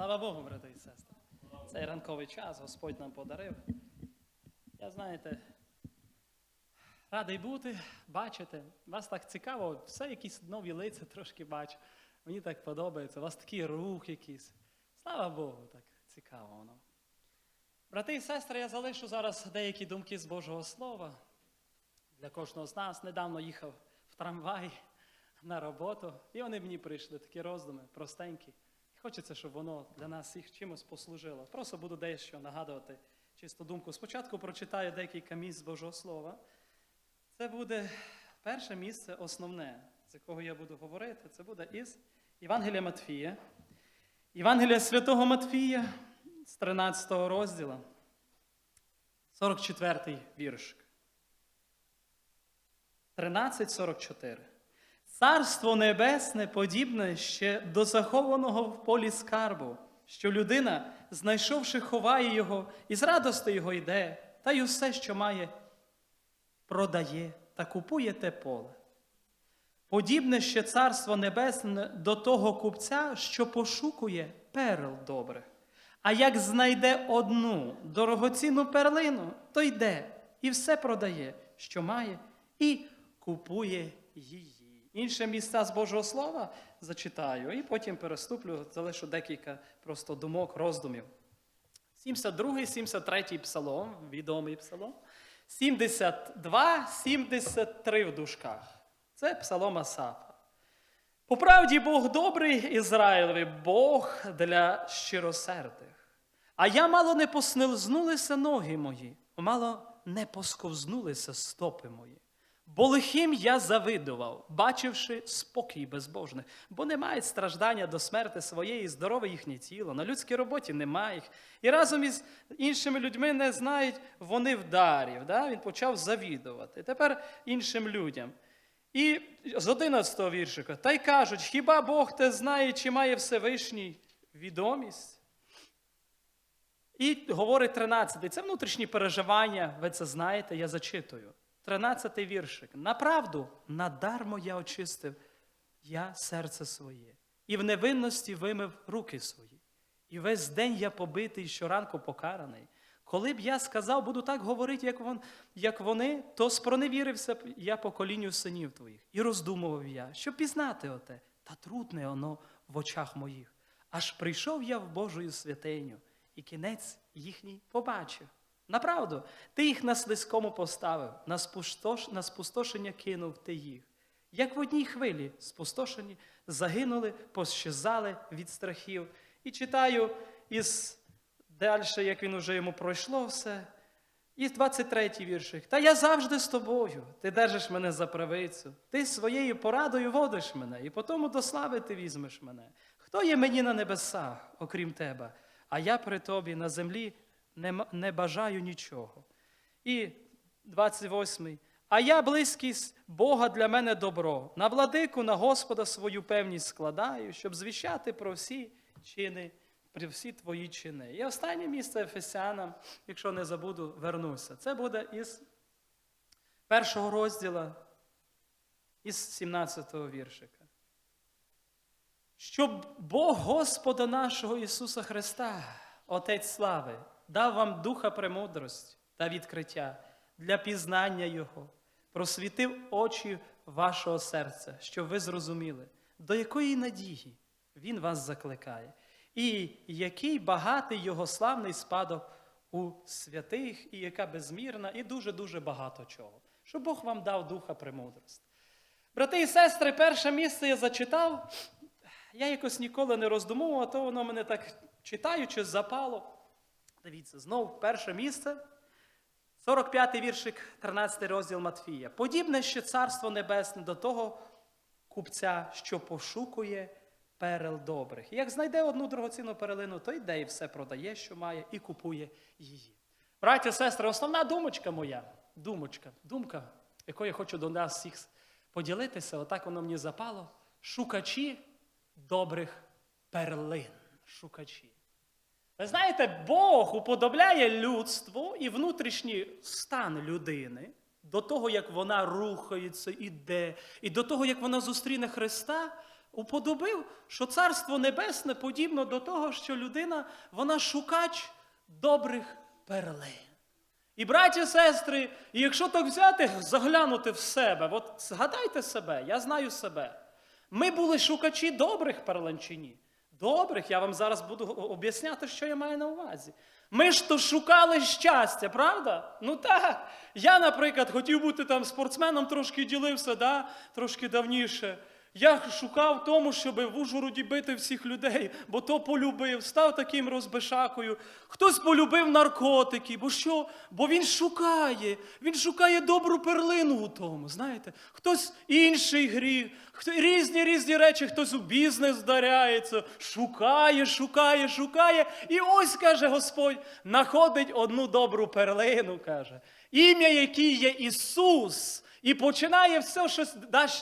Слава Богу, брати і сестри. Цей ранковий час Господь нам подарив. Я знаєте, радий бути, бачити. Вас так цікаво, все якісь нові лиця трошки бачу. Мені так подобається. У вас такий рух якийсь. Слава Богу, так цікаво воно. Брати і сестри, я залишу зараз деякі думки з Божого Слова. Для кожного з нас недавно їхав в трамвай на роботу, і вони мені прийшли такі роздуми, простенькі. Хочеться, щоб воно для нас всіх чимось послужило. Просто буду дещо нагадувати чисту думку. Спочатку прочитаю декілька місць Божого Слова. Це буде перше місце основне, з якого я буду говорити. Це буде із Євангелія Матфія. Євангелія святого Матфія з 13 розділу, 44 віршик. 13.44. Царство небесне подібне ще до захованого в полі скарбу, що людина, знайшовши, ховає його, і з радости його йде, та й усе, що має, продає та купує те поле. Подібне ще царство небесне до того купця, що пошукує перл добрих. А як знайде одну дорогоцінну перлину, то йде і все продає, що має, і купує її. Інше місця з Божого Слова зачитаю, і потім переступлю, залишу декілька просто думок, роздумів. 72, 73 псалом, відомий псалом, 72, 73 в дужках. Це псалом Асафа. По правді Бог добрий Ізраїлеві, Бог для щиросердих. А я мало не поснилзнулися ноги мої, мало не посковзнулися стопи мої. Бо лихим я завидував, бачивши спокій безбожних, бо не мають страждання до смерти своєї, здорове їхнє тіло, на людській роботі немає їх. І разом із іншими людьми не знають вони вдарів. Да? Він почав завідувати. Тепер іншим людям. І з 11-го віршика, та й кажуть, хіба Бог те знає, чи має Всевишній відомість? І говорить 13. Це внутрішні переживання, ви це знаєте, я зачитую. 13 віршик. Направду, надармо я очистив я серце своє, і в невинності вимив руки свої. І весь день я побитий, щоранку покараний. Коли б я сказав, буду так говорити, як, вон, як вони, то спроневірився б я поколінню синів твоїх. І роздумував я, щоб пізнати оте, та трудне воно в очах моїх. Аж прийшов я в Божою святиню, і кінець їхній побачив. Направду, ти їх на слизькому поставив, на, спустош... на спустошення кинув ти їх. Як в одній хвилі спустошені, загинули, пощезали від страхів. І читаю із далі, як він уже йому пройшло все. І 23-й віршик. Та я завжди з тобою. Ти держиш мене за правицю. Ти своєю порадою водиш мене, і потому до слави ти візьмеш мене. Хто є мені на небесах, окрім тебе? А я при тобі на землі не, не бажаю нічого. І 28-й. А я близькість Бога для мене добро. На владику, на Господа свою певність складаю, щоб звіщати про всі чини, про всі твої чини. І останнє місце Ефесянам, якщо не забуду, вернуся. Це буде із першого розділу, із 17-го віршика. Щоб Бог Господа нашого Ісуса Христа, Отець слави, дав вам духа премудрості та відкриття для пізнання Його, просвітив очі вашого серця, щоб ви зрозуміли, до якої надії Він вас закликає, і який багатий Його славний спадок у святих, і яка безмірна, і дуже-дуже багато чого. Щоб Бог вам дав духа премудрості. Брати і сестри, перше місце я зачитав. Я якось ніколи не роздумував, а то воно мене так читаючи, запало. Дивіться, знов перше місце. 45-й віршик, 13 розділ Матфія. Подібне ще царство небесне до того купця, що пошукує перел добрих. І як знайде одну дорогоцінну перелину, то йде і все продає, що має, і купує її. Браття, сестри, основна думочка моя, думочка, думка, якою я хочу до нас всіх поділитися, отак воно мені запало. Шукачі добрих перлин. Шукачі. Ви знаєте, Бог уподобляє людство і внутрішній стан людини до того, як вона рухається, іде, і до того, як вона зустріне Христа, уподобив, що Царство Небесне подібно до того, що людина, вона шукач добрих перлин. І браті, сестри, і якщо так взяти, заглянути в себе, от згадайте себе, я знаю себе. Ми були шукачі добрих перлин чи ні? Добрих, я вам зараз буду об'ясняти, що я маю на увазі. Ми ж то шукали щастя, правда? Ну так. Я, наприклад, хотів бути там спортсменом, трошки ділився, да? трошки давніше. Я шукав тому, щоб в Ужгороді бити всіх людей, бо то полюбив, став таким розбишакою. Хтось полюбив наркотики, бо що? Бо він шукає, він шукає добру перлину у тому, знаєте. Хтось інший гріх, різні різні речі, хтось у бізнес вдаряється, шукає, шукає, шукає. І ось, каже Господь, знаходить одну добру перлину, каже. Ім'я, якій є Ісус. І починає все щось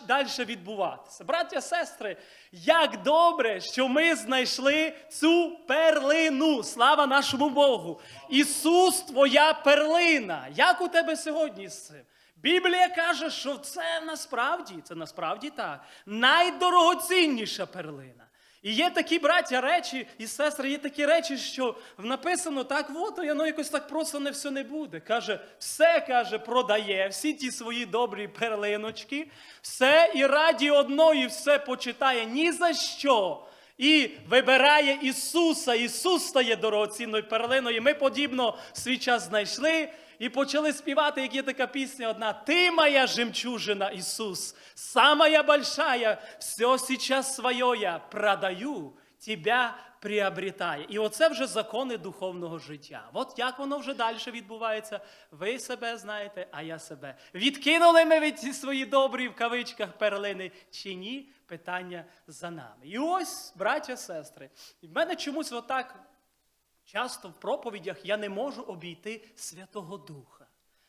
далі відбуватися. Браття, сестри, як добре, що ми знайшли цю перлину. Слава нашому Богу! Ісус, твоя перлина. Як у тебе сьогодні з цим? Біблія каже, що це насправді, це насправді так, найдорогоцінніша перлина. І є такі браття речі і сестри, є такі речі, що написано так, от, і воно якось так просто не все не буде. Каже, все каже, продає, всі ті свої добрі перлиночки, все і раді одної все почитає ні за що. І вибирає Ісуса. Ісус стає дорогоцінною перлиною. Ми подібно свій час знайшли і почали співати, як є така пісня одна. Ти моя жемчужина, Ісус, самая большая, все сейчас свое я продаю, тебя приобретає. І оце вже закони духовного життя. От як воно вже далі відбувається. Ви себе знаєте, а я себе. Відкинули ми від ці свої добрі в кавичках перлини чи ні? Питання за нами. І ось, браття, сестри, в мене чомусь отак часто в проповідях я не можу обійти Святого Духа.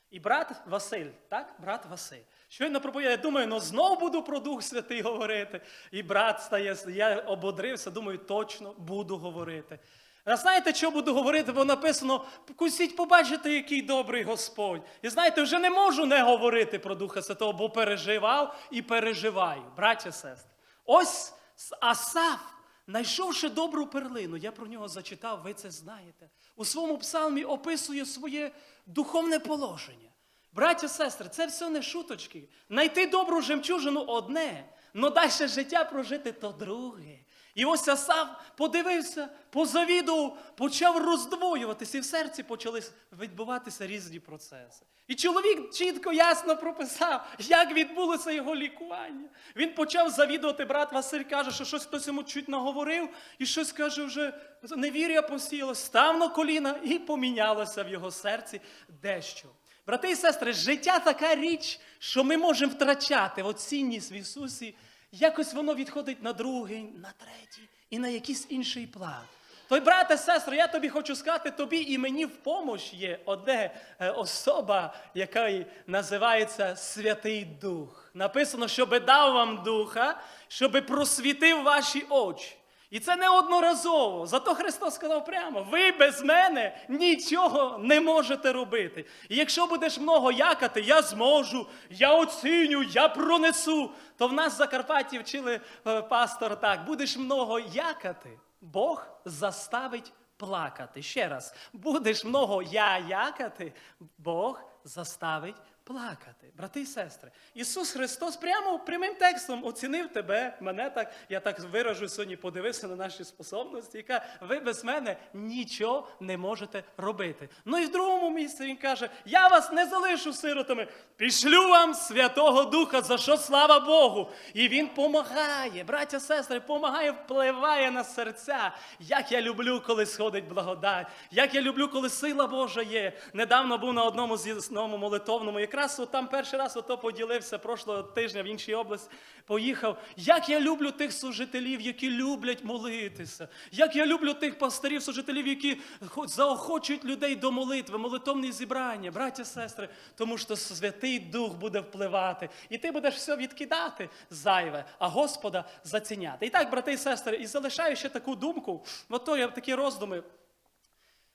І брат Василь, так, брат Василь. Щойно проповідає, я думаю, ну знов буду про Дух Святий говорити. І брат стає, я ободрився, думаю, точно буду говорити. А знаєте, що буду говорити? Бо написано, кусіть, побачите, який добрий Господь. І знаєте, вже не можу не говорити про Духа Святого, бо переживав і переживаю, браття сестри. Ось Асаф, знайшовши добру перлину, я про нього зачитав, ви це знаєте. У своєму псалмі описує своє духовне положення. Браття, сестри, це все не шуточки. Найти добру жемчужину одне, но далі життя прожити то друге. І ось Асав подивився, позавідував, почав роздвоюватися, і в серці почали відбуватися різні процеси. І чоловік чітко, ясно прописав, як відбулося його лікування. Він почав завідувати, брат Василь каже, що щось хтось йому чуть наговорив, і щось каже, вже невір'я посіялось, став на коліна і помінялося в його серці дещо. Брати і сестри, життя така річ, що ми можемо втрачати от цінність в Ісусі. Якось воно відходить на другий, на третій і на якийсь інший план. Той, брате, сестро, я тобі хочу сказати, тобі і мені в помощ є одне е, особа, яка називається Святий Дух. Написано, щоби дав вам духа, щоби просвітив ваші очі. І це неодноразово. Зато Христос сказав прямо: ви без мене нічого не можете робити. І якщо будеш много якати, я зможу, я оціню, я пронесу. То в нас в Закарпатті вчили е, пастор так: будеш много якати, Бог заставить плакати. Ще раз, будеш много я якати, Бог заставить плакати. Брати і сестри, Ісус Христос прямо прямим текстом оцінив тебе, мене так, я так виражу сьогодні, подивився на наші способності, яка ви без мене нічого не можете робити. Ну і в другому місці він каже: Я вас не залишу сиротами, пішлю вам Святого Духа, за що слава Богу. І він помагає, браття, сестри, помагає, впливає на серця. Як я люблю, коли сходить благодать, як я люблю, коли сила Божа є. Недавно був на одному з'їзному молитовному, якраз от там перший раз ото поділився прошлого тижня в іншій області, поїхав. Як я люблю тих служителів, які люблять молитися. Як я люблю тих пастирів, служителів, які заохочують людей до молитви, молитовні зібрання, браття, сестри, тому що Святий Дух буде впливати. І ти будеш все відкидати зайве, а Господа заціняти. І так, брати і сестри, і залишаю ще таку думку, ото я такі роздуми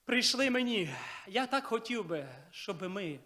прийшли мені. Я так хотів би, щоб ми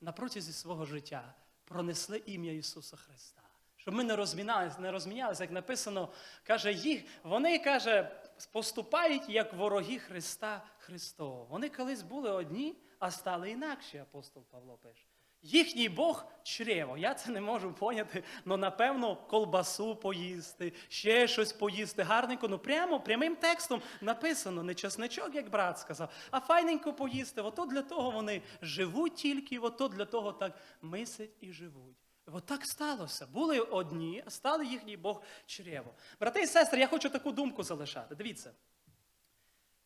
на протязі свого життя пронесли ім'я Ісуса Христа. Щоб ми не розмінялися, не розмінялися, як написано, каже, їх, вони каже, поступають як вороги Христа Христового. Вони колись були одні, а стали інакші, апостол Павло пише. Їхній Бог чрево. Я це не можу поняти. Ну, напевно, колбасу поїсти, ще щось поїсти. Гарненько, ну прямо прямим текстом написано, не чесничок, як брат сказав, а файненько поїсти. Ото для того вони живуть тільки, ото для того так мислять і живуть. От так сталося. Були одні, а стали їхній Бог чрево. Брати і сестри, я хочу таку думку залишати. Дивіться.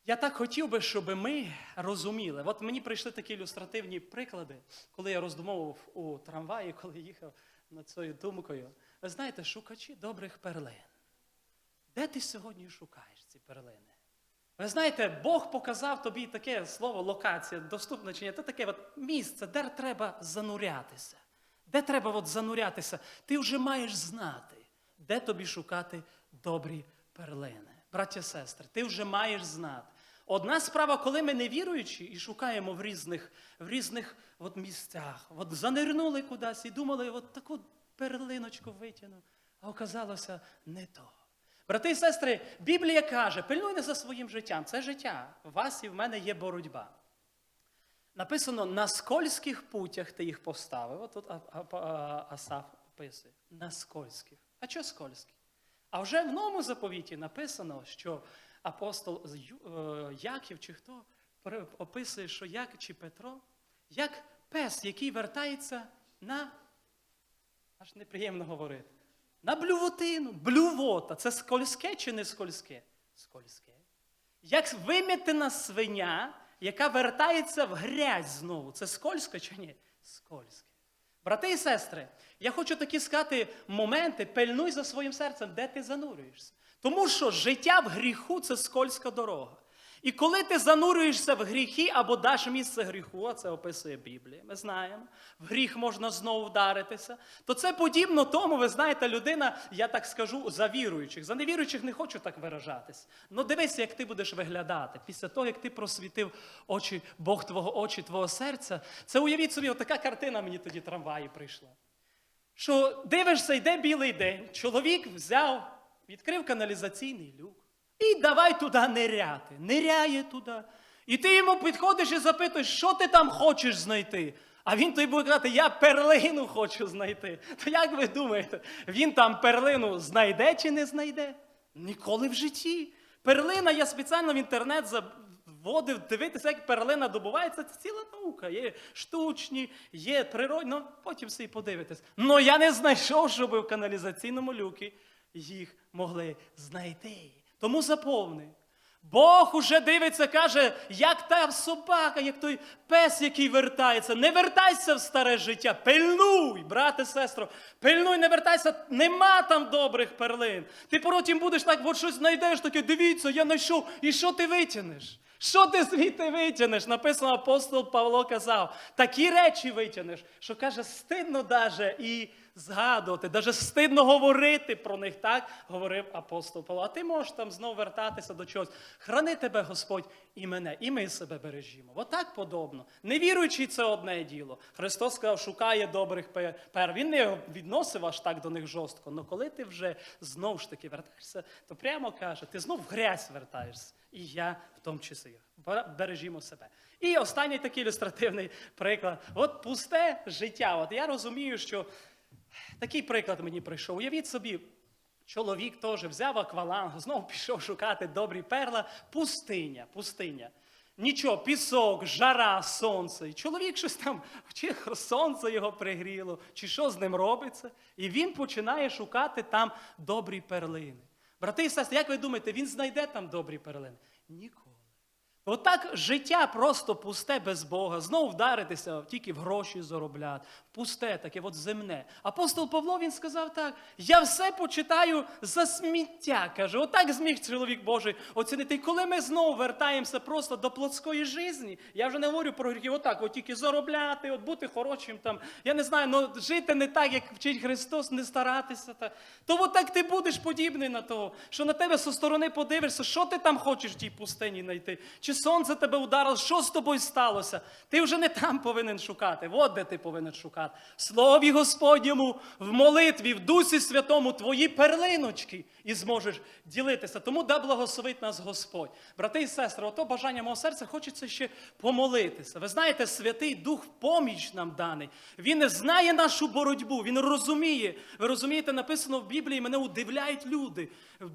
Я так хотів би, щоб ми розуміли. От мені прийшли такі ілюстративні приклади, коли я роздумовував у трамваї, коли їхав над цією думкою. Ви знаєте, шукачі добрих перлин. Де ти сьогодні шукаєш ці перлини? Ви знаєте, Бог показав тобі таке слово локація, доступне чи ні, це таке от місце, де треба занурятися. Де треба от занурятися? Ти вже маєш знати, де тобі шукати добрі перлини. Браття сестри, ти вже маєш знати. Одна справа, коли ми не віруючі і шукаємо в різних, в різних от місцях, от занирнули кудись і думали, от таку перлиночку витягну, а оказалося не то. Брати і сестри, Біблія каже, пильнуйте за своїм життям. Це життя. У вас і в мене є боротьба. Написано, на скользьких путях ти їх поставив. От тут Асаф описує. На скользьких. А що скользькі? А вже в новому заповіті написано, що апостол е, Яків чи хто описує, що як чи Петро, як пес, який вертається на аж неприємно говорити. На блювотину. Блювота. Це скользке чи не скользке? Скользке. Як вимітена свиня, яка вертається в грязь знову. Це скользко чи ні? Скользке. Брати і сестри, я хочу такі сказати моменти, пильнуй за своїм серцем, де ти занурюєшся. Тому що життя в гріху це скользка дорога. І коли ти занурюєшся в гріхи або даш місце гріху, а це описує Біблія, ми знаємо, в гріх можна знову вдаритися, то це подібно тому, ви знаєте, людина, я так скажу, за віруючих. За невіруючих не хочу так виражатись. Ну дивися, як ти будеш виглядати після того, як ти просвітив очі, Бог твого очі, твого серця. Це уявіть собі, отака картина мені тоді трамваї прийшла. Що дивишся, йде білий день, чоловік взяв, відкрив каналізаційний люк. І давай туди ниряти. Ниряє туди. І ти йому підходиш і запитуєш, що ти там хочеш знайти. А він тобі буде казати, я перлину хочу знайти. То як ви думаєте, він там перлину знайде чи не знайде? Ніколи в житті. Перлина, я спеціально в інтернет заводив дивитися, як перлина добувається. Це ціла наука. Є штучні, є природні, ну потім все і подивитесь. Ну я не знайшов, щоб в каналізаційному люкі їх могли знайти. Тому заповни. Бог уже дивиться, каже, як та собака, як той пес, який вертається. Не вертайся в старе життя. Пильнуй, брате, сестро, пильнуй, не вертайся, нема там добрих перлин. Ти потім будеш так, от щось знайдеш, таке, дивіться, я знайшов. І що ти витягнеш? Що ти звідти витягнеш? Написано, апостол Павло казав, такі речі витягнеш, що каже, стидно даже і згадувати, даже стидно говорити про них. Так говорив апостол Павло. А ти можеш там знову вертатися до чогось. Храни тебе Господь і мене, і ми себе бережімо. Отак подобно. Невіруючий це одне діло. Христос сказав, шукає добрих пер. Він не відносив аж так до них жорстко. Але коли ти вже знову ж таки вертаєшся, то прямо каже, ти знов в грязь вертаєшся. І я в тому числі. Бережімо себе. І останній такий ілюстративний приклад. От пусте життя. От я розумію, що такий приклад мені прийшов. Уявіть собі, чоловік теж взяв акваланг, знову пішов шукати добрі перла. Пустиня, пустиня. Нічого, пісок, жара, сонце. І чоловік щось там, чи сонце його пригріло, чи що з ним робиться. І він починає шукати там добрі перлини. Брати і сестри, як ви думаєте, він знайде там добрі перлини? Ніколи. Отак життя просто пусте без Бога, знову вдаритися, тільки в гроші заробляти. Пусте таке, от земне. Апостол Павло він сказав так: я все почитаю за сміття. Каже, отак зміг чоловік Божий оцінити. І коли ми знову вертаємося просто до плотської житті, я вже не говорю про гріхи, отак, от тільки заробляти, от бути хорошим там. Я не знаю, ну жити не так, як вчить Христос, не старатися. Так. То отак ти будеш подібний на того, що на тебе зі сторони подивишся, що ти там хочеш в тій пустині знайти. Чи чи сонце тебе ударило, що з тобою сталося? Ти вже не там повинен шукати. От де ти повинен шукати. В Слові Господньому, в молитві, в Дусі Святому твої перлиночки і зможеш ділитися. Тому да благословить нас Господь. Брати і сестри, ото бажання мого серця хочеться ще помолитися. Ви знаєте, Святий Дух поміч нам даний. Він знає нашу боротьбу, він розуміє. Ви розумієте, написано в Біблії, мене удивляють люди,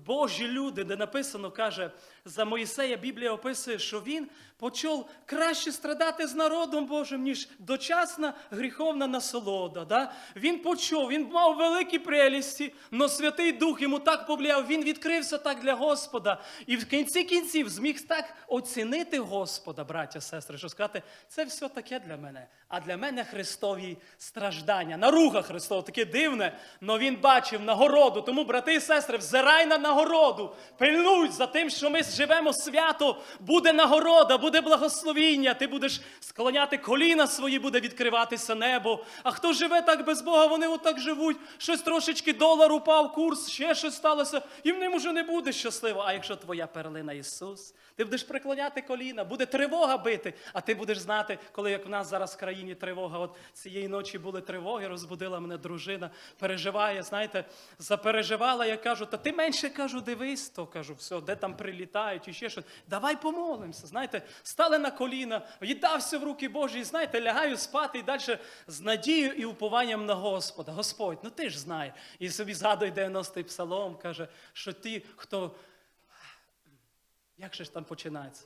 Божі люди, де написано, каже, за Моїсея Біблія описує, що він почав краще страдати з народом Божим, ніж дочасна гріховна насолода. Да? Він почув, він мав великі прелісті, але Святий Дух йому так повлияв, він відкрився так для Господа. І в кінці кінців зміг так оцінити Господа, браття, сестри, що сказати, це все таке для мене. А для мене Христові страждання, наруга Христова, таке дивне, але він бачив нагороду. Тому, брати і сестри, взирай на нагороду, пильнуй за тим, що ми живемо свято, буде нагорода, буде благословіння. Ти будеш склоняти коліна свої, буде відкриватися небо. А хто живе так без Бога, вони отак живуть. Щось трошечки долар упав, курс, ще щось сталося, і в ним уже не буде щасливо. А якщо твоя перлина Ісус, ти будеш приклоняти коліна, буде тривога бити, а ти будеш знати, коли як в нас зараз в країні тривога. От цієї ночі були тривоги, розбудила мене дружина, переживає, знаєте, запереживала, я кажу, та ти менше кажу, дивись, то кажу, все, де там прилітають і ще щось. Давай помолимося. Знаєте, стали на коліна, віддався в руки Божі, і знаєте, лягаю спати і далі з надією і упованням на Господа. Господь, ну ти ж знаєш. І собі згадує 90-й псалом, каже, що ті, хто як же ж там починається?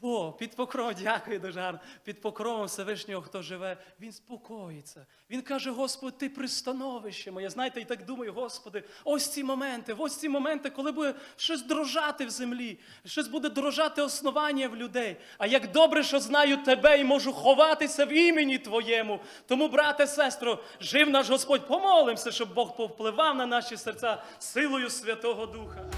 Во, під покровом, дякую дуже гарно. Під покровом Всевишнього, хто живе, він спокоїться. Він каже: Господи, ти пристановище моє. Знаєте, і так думаю, Господи, ось ці моменти, ось ці моменти, коли буде щось дрожати в землі, щось буде дрожати основання в людей. А як добре, що знаю тебе і можу ховатися в імені Твоєму. Тому, брате, сестро, жив наш Господь, помолимося, щоб Бог повпливав на наші серця силою Святого Духа.